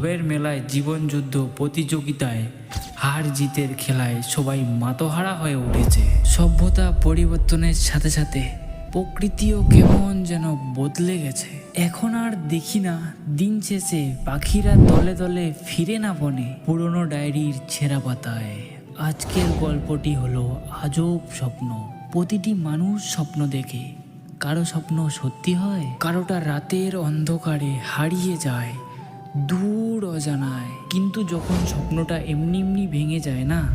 ভবের মেলায় জীবনযুদ্ধ প্রতিযোগিতায় হার জিতের খেলায় সবাই মাতোহারা হয়ে উঠেছে। সভ্যতা পরিবর্তনের সাথে সাথে প্রকৃতিও কেমন যেন বদলে গেছে। এখন আর দেখি না, দিন শেষে পাখিরা দলে দলে ফিরে না বনে পুরনো ডায়েরির ছেঁড়া পাতায়। আজকের গল্পটি হলো আজব স্বপ্ন। প্রতিটি মানুষ স্বপ্ন দেখে। কারও স্বপ্ন সত্যি হয়, কারোটা রাতের অন্ধকারে হারিয়ে যায়। দূর অজানায়। কিন্তু যখন স্বপ্নটা এমনি এমনি ভেঙে যায় না,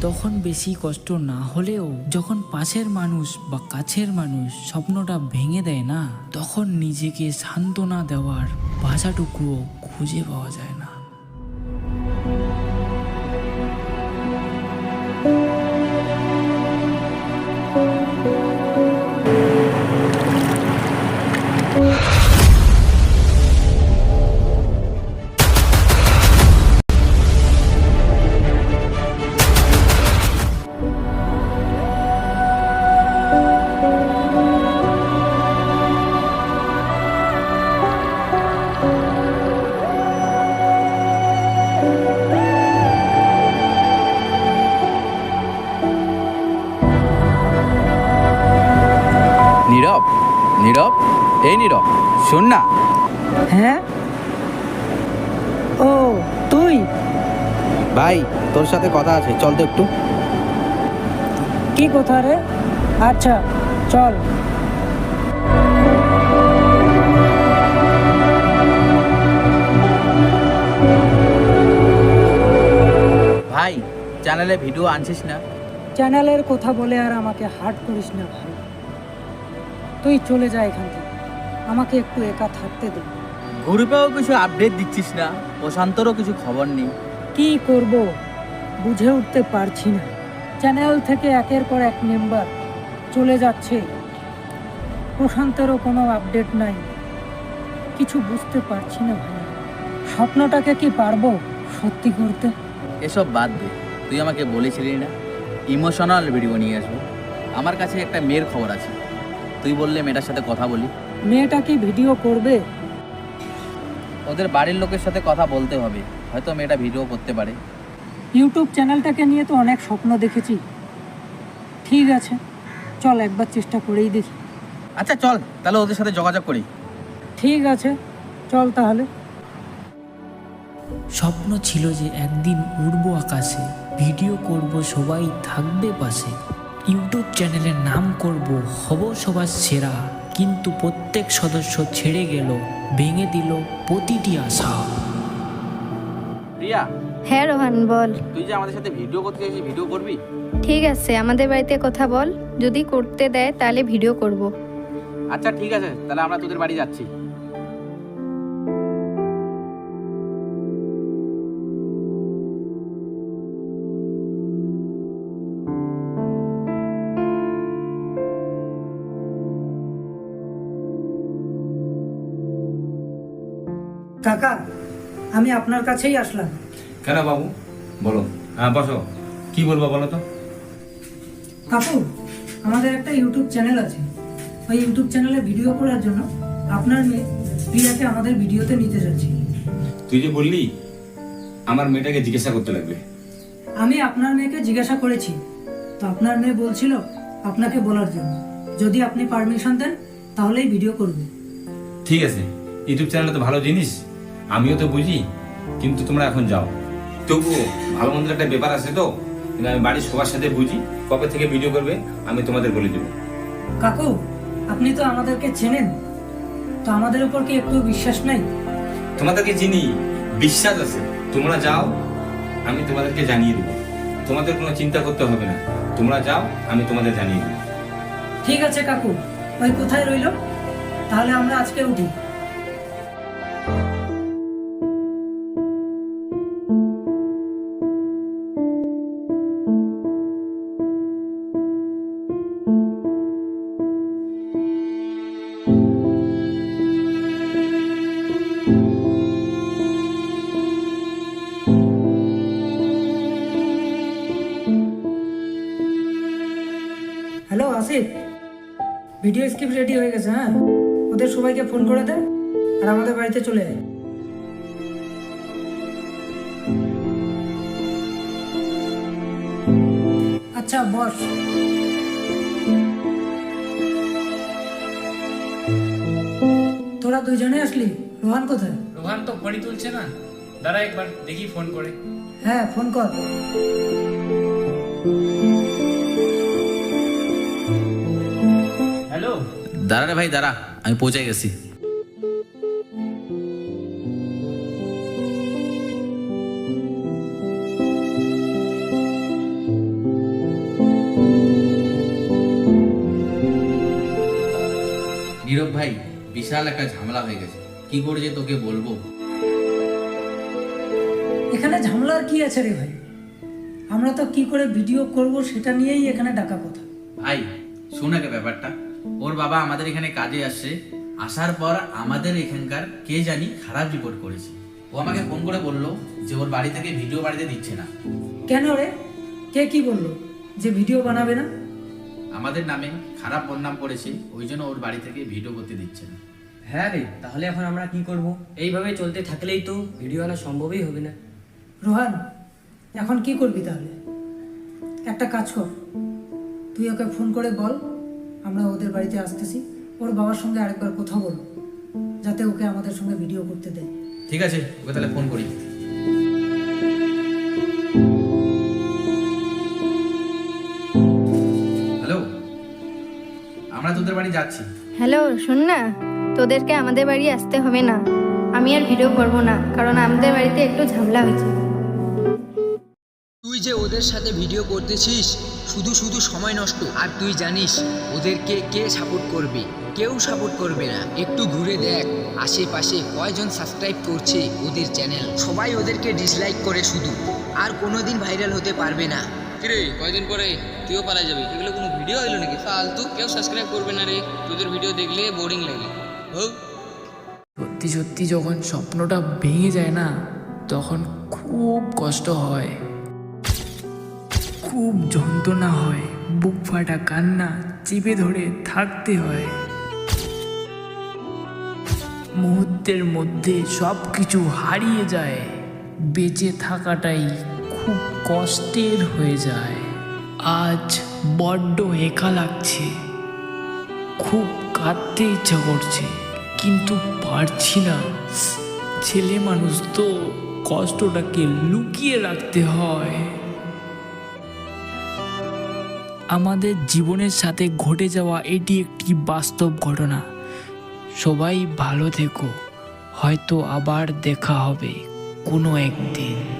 তখন বেশি কষ্ট না হলেও যখন পাশের মানুষ বা কাছের মানুষ স্বপ্নটা ভেঙে দেয় না, তখন নিজেকে সান্ত্বনা দেওয়ার ভাষাটুকুও খুঁজে পাওয়া যায় না। নীরব? এই নীরব শোন না। হ্যাঁ? ও তুই? ভাই তোর সাথে কথা আছে চল তো একটু। কি কথা রে? আচ্ছা চল। ভাই চ্যানেলে ভিডিও আনছিস না? চ্যানেলের কথা বলে আর আমাকে হার্ট করিস না ভাই। তুই চলে যা এখান থেকে। আমাকে একটু একা থাকতে দে। গ্রুপেও কিছু আপডেট দিচ্ছিস না? প্রশান্তরও কিছু খবর নেই। কি করব? বুঝে উঠতে পারছি না। চ্যানেল থেকে একের পর এক মেম্বার চলে যাচ্ছে। প্রশান্তেরও কোনো আপডেট নাই। কিছু বুঝতে পারছি না ভাই। স্বপ্নটাকে কি পারব সত্যি করতে? এসব বাদ দে। তুই আমাকে বলেছিলি না? ইমোশনাল ভিডিও নিয়ে আসব। আমার কাছে একটা মেয়ের খবর আছে। তুই বললে মেয়েটার সাথে কথা বলি। মেয়েটা কি ভিডিও করবে? ওদের বাড়ির লোকের সাথে কথা বলতে হবে। হয়তো মেয়েটা ভিডিও করতে পারে। ইউটিউব চ্যানেলটাকে নিয়ে তো অনেক স্বপ্ন দেখেছি। ঠিক আছে চল একবার চেষ্টা করেই দেখি। আচ্ছা চল তাহলে ওদের সাথে যোগাযোগ করি। ঠিক আছে চল তাহলে। স্বপ্ন ছিল যে একদিন উড়ব আকাশে ভিডিও করব সবাই থাকবে পাশে। ইউটিউব চ্যানেলের নাম করব হব সবার সেরা কিন্তু প্রত্যেক সদস্য ছেড়ে গেল ভেঙে দিল প্রতিটি আশা। প্রিয়া হ্যাঁ রোহান বল। তুই যে আমাদের সাথে ভিডিও করতে চাইছিস ভিডিও করবি? ঠিক আছে আমাদের বাড়িতে কথা বল। যদি করতে দেয় তাহলে ভিডিও করব। আচ্ছা ঠিক আছে তাহলে আমরা তোদের বাড়ি যাচ্ছি। কাকা আমি আপনার কাছেই আসলাম। কেন বাবু? বলো। হ্যাঁ বসো। কি বলব বলো তো? কাকু আমাদের একটা ইউটিউব চ্যানেল আছে। ওই ইউটিউব চ্যানেলে ভিডিও করার জন্য আপনার মেয়ে প্রিয়াকে আমাদের ভিডিওতে নিতে যাচ্ছি। তুই যে বললি আমার মেয়েটাকে জিজ্ঞাসা করতে লাগবে। আমি আপনার মেয়েকে জিজ্ঞাসা করেছি। তো আপনার মেয়ে বলছিল আপনাকে বলার জন্য। যদি আপনি পারমিশন দেন তাহলেই ভিডিও করবে। ঠিক আছে। ইউটিউব চ্যানেলে তো ভালো জিনিস। আমিও তো বুঝি কিন্তু তোমরা এখন যাও। তবুও ভালো মন্দের একটা ব্যাপার আছে তো কিন্তু আমি বাড়ির সবার সাথে বুঝি কবে থেকে ভিডিও করবে আমি তোমাদের বলে দেবো। কাকু আপনি তো আমাদেরকে চেনেন তো আমাদের উপর কি একটু বিশ্বাস নাই? তোমাদেরকে চিনি বিশ্বাস আছে তোমরা যাও আমি তোমাদেরকে জানিয়ে দেবো। তোমাদের কোনো চিন্তা করতে হবে না তোমরা যাও আমি তোমাদের জানিয়ে দেবো। ঠিক আছে কাকু ওই কোথায় রইল? তাহলে আমরা আজকে উঠি। টিম রেডি হয়ে গেছে হ্যাঁ? ওদের সবাইকে ফোন করে দে আর আমাদের বাড়িতে চলে আয়। আচ্ছা বস। তোরা দুজনে আসলি? রোহান কোথায়? রোহান তো ঘড়ি তুলছে না। দাঁড়া একবার দেখি ফোন করে। হ্যাঁ ফোন কর। দাঁড়া রে ভাই দাঁড়া আমি পৌঁছে গেছি। নীরব ভাই বিশাল একটা ঝামেলা হয়ে গেছে। কি করে যে তোকে বলব? এখানে ঝামেলার কি আছে রে ভাই? আমরা তো কি করে ভিডিও করব সেটা নিয়েই এখানে ডাকা কথা। ভাই শোন আগে ব্যাপারটা। ওর বাবা আমাদের এখানে কাজে আসছে। আসার পর আমাদের এখানকার কে জানি খারাপ রিপোর্ট করেছে। ও আমাকে ফোন করে বলল যে ওর বাড়ি থেকে ভিডিও বাড়িতে দিচ্ছে না। কেন রে? কে কি বলল যে ভিডিও বানাবে না? আমাদের নামে খারাপ বদনাম করেছে ওই জন্য ওর বাড়ি থেকে ভিডিও করতে দিচ্ছে না। হ্যাঁ রে তাহলে এখন আমরা কি করব? এইভাবে চলতে থাকলেই তো ভিডিও আনা সম্ভবই হবে না। রোহান এখন কি করবি তাহলে? একটা কাজ কর। তুই ওকে ফোন করে বল আমরা ওদের বাড়িতে আসতেছি। ওর বাবার সঙ্গে আরেকবার কথা বল যাতে ওকে আমাদের সঙ্গে ভিডিও করতে দেয়। ঠিক আছে ওকে তাহলে ফোন করি। হ্যালো আমরা তোদের বাড়ি যাচ্ছি। হ্যালো শোন না তোদেরকে আমাদের বাড়ি আসতে হবে না। আমি আর ভিডিও করব না কারণ আমাদের বাড়িতে একটু ঝামেলা হয়েছে। যে ওদের সাথে ভিডিও করতেছিস শুধু শুধু সময় নষ্ট। আর তুই জানিস ওদেরকে কে সাপোর্ট করবে কেউ সাপোর্ট করবে না। একটু ঘুরে দেখ আশেপাশে কয়জন সাবস্ক্রাইব করছে ওদের চ্যানেল সবাই ওদেরকে ডিসলাইক করে শুধু। আর কোনোদিন ভাইরাল হতে পারবে না। কিরে কয়দিন পরে তুইও পালা যাবি? এগুলো কোনো ভিডিও হইল নাকি? ফালতু কেউ সাবস্ক্রাইব করবে না রে। তোদের ভিডিও দেখলে বোরিং লাগে। হোক সত্যি সত্যি যখন স্বপ্নটা ভেঙে যায় না তখন খুব কষ্ট হয়। খুব যন্ত্রণা হয়। বুক ফাটা, কান্না, চেপে ধরে থাকতে হয়। মুহূর্তের মধ্যে সব কিছু হারিয়ে যায়। বেঁচে থাকাটাই খুব কষ্টের হয়ে যায়। আজ বড্ড একা লাগছে। খুব কাঁদতে ইচ্ছা করছে, কিন্তু পারছি না। ছেলে মানুষ তো কষ্টটাকে লুকিয়ে রাখতে হয়। আমাদের জীবনের সাথে ঘটে যাওয়া এটি একটি বাস্তব ঘটনা। সবাই ভালো থেকো। হয়তো আবার দেখা হবে কোনো একদিন।